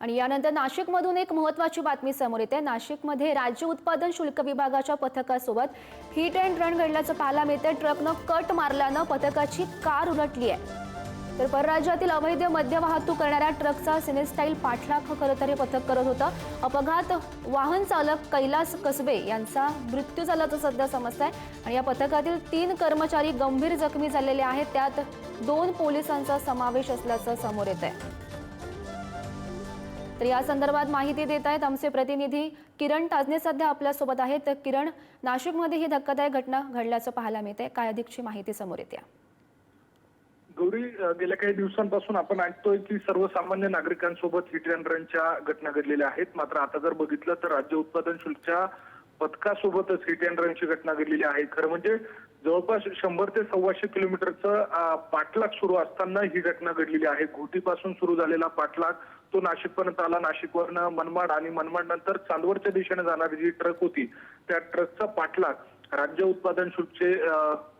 आणि यानंतर नाशिकमधून एक महत्वाची बातमी समोर येते. नाशिकमध्ये राज्य उत्पादन शुल्क विभागाच्या पथकासोबत हिट अँड रन घडल्याचं पाहायला मिळते ट्रकनं कट मारल्यानं पथकाची कार उलटली आहे. तर परराज्यातील अवैध मद्य वाहतूक करणाऱ्या ट्रकचा सिनेस्टाईल पाठलाग खरं तर हे पथक करत होतं. अपघात वाहन चालक कैलास कसबे यांचा मृत्यू झाल्याचं सध्या समजत आहे आणि या पथकातील तीन कर्मचारी गंभीर जखमी झालेले आहेत. त्यात दोन पोलिसांचा समावेश असल्याचं समोर येत आहे तर या संदर्भात माहिती देत आहेत आमचे प्रतिनिधी किरण ताजने सध्या आपल्यासोबत आहेत. तर किरण नाशिकमध्ये ही धक्कादायक घटना घडल्याचं पाहायला मिळते काय अधिकची माहिती समोर येते? गौरी गेल्या काही दिवसांपासून आपण ऐकतोय की सर्वसामान्य नागरिकांसोबत हिट अँड रनच्या घटना घडलेल्या आहेत. मात्र आता जर बघितलं तर राज्य उत्पादन शुल्कच्या पथकासोबतच हिट अँड रनची घटना घडलेली आहे. खरं म्हणजे जवळपास शंभर ते सव्वाशे किलोमीटरचं पाठलाग सुरू असताना ही घटना घडलेली आहे. घोटीपासून सुरू झालेला पाठलाग तो नाशिकपर्यंत आला. नाशिकवरनं मनमाड आणि मनमाड नंतर चांदवडच्या दिशेने जाणारी जी ट्रक होती त्या ट्रकचा पाठलाग राज्य उत्पादन शुल्कचे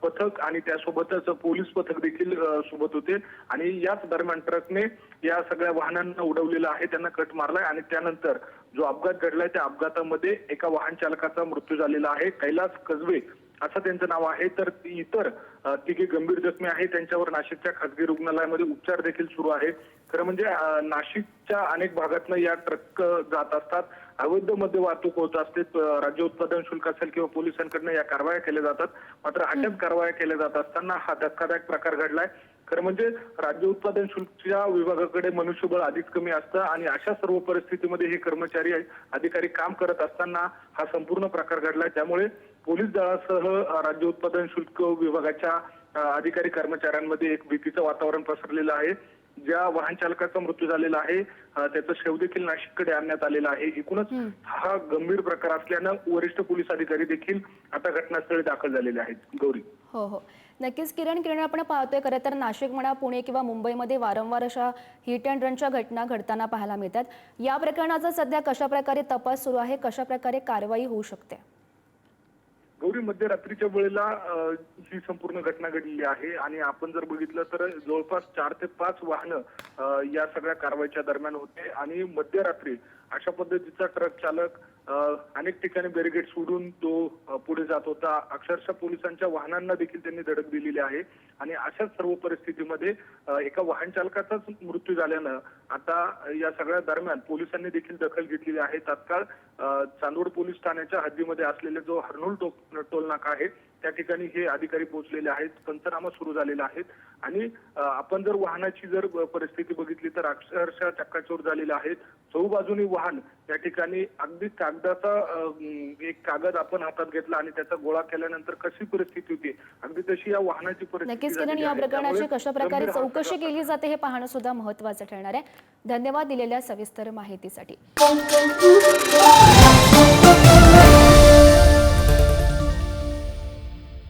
पथक आणि त्यासोबतच पोलीस पथक देखील सोबत होते. आणि याच दरम्यान ट्रकने या सगळ्या वाहनांना उडवलेलं आहे. त्यांना कट मारलाय आणि त्यानंतर जो अपघात घडलाय त्या अपघातामध्ये एका वाहन चालकाचा मृत्यू झालेला आहे. कैलास कजवे असं त्यांचं नाव आहे. तर इतर तिघे गंभीर जखमी आहे त्यांच्यावर नाशिकच्या खासगी रुग्णालयामध्ये उपचार देखील सुरू आहे खरं म्हणजे नाशिकच्या अनेक भागातनं या ट्रक जात असतात. अवैधमध्ये वाहतूक होत असते. राज्य उत्पादन शुल्क असेल किंवा पोलिसांकडनं या कारवाया केल्या जातात. मात्र अशाच कारवाया केल्या जात असताना हा धक्कादायक प्रकार घडलाय. खरं म्हणजे राज्य उत्पादन शुल्कच्या विभागाकडे मनुष्यबळ आधीच कमी असतं आणि अशा सर्व परिस्थितीमध्ये हे कर्मचारी अधिकारी काम करत असताना हा संपूर्ण प्रकार घडलाय. त्यामुळे पोलीस दलासह राज्य उत्पादन शुल्क विभागाच्या अधिकारी कर्मचाऱ्यांमध्ये एक भीतीचं वातावरण पसरलेलं आहे. ज्या वाहन चालकाचा मृत्यू झालेला आहे त्याचं शव देखील नाशिककडे आणण्यात आलेलं आहे. एकूणच हा गंभीर प्रकार असल्यानं वरिष्ठ पोलीस अधिकारी देखील आता घटनास्थळी दाखल झालेले आहेत. गौरी. हो हो. नक्कीच किरण किरण आपण पाहतोय खरं तर नाशिक म्हणा पुणे किंवा मुंबईमध्ये वारंवार अशा हिट अँड रनच्या घटना घडताना पाहायला मिळतात. या प्रकरणाचा सध्या कशा प्रकारे तपास सुरू आहे कशा प्रकारे कारवाई होऊ शकते? गौरी मध्यरात्रीच्या वेळेला ही संपूर्ण घटना घडलेली आहे आणि आपण जर बघितलं तर जवळपास चार ते पाच वाहनं या सगळ्या कारवाईच्या दरम्यान होते आणि मध्यरात्री अशा पद्धतीचा ट्रक चालक अनेक ठिकाणी बॅरिगेड सोडून तो पुढे जात होता. अक्षरशः पोलिसांच्या वाहनांना देखील त्यांनी धडक दिलेली आहे. आणि अशाच सर्व परिस्थितीमध्ये एका वाहन चालकाचाच मृत्यू झाल्यानं आता या सगळ्या दरम्यान पोलिसांनी देखील दखल घेतलेली आहे. तात्काळ अ, चांदवड पोलीस ठाण्याच्या हद्दीमध्ये असलेले जो हर्नोल टोल नाका आहे त्या ठिकाणी हे अधिकारी पोहोचलेले आहेत. पंचनामा सुरू झालेला आहेत आणि आपण जर वाहनाची जर परिस्थिती बघितली तर अक्षरशः चक्काचूर झालेल्या आहेत चौबाजूनी वाहन या ठिकाणी अगदी कागदाचा एक कागद आपण हातात घेतला आणि त्याचा गोळा केल्यानंतर कशी परिस्थिती होती अगदी तशी या वाहनाची परिस्थिती नक्कीच किरण झालेली या. प्रकरणाची कशा प्रकारे चौकशी केली जाते हे पाहणं सुद्धा महत्वाचं ठरणार आहे. धन्यवाद दिलेल्या सविस्तर माहितीसाठी.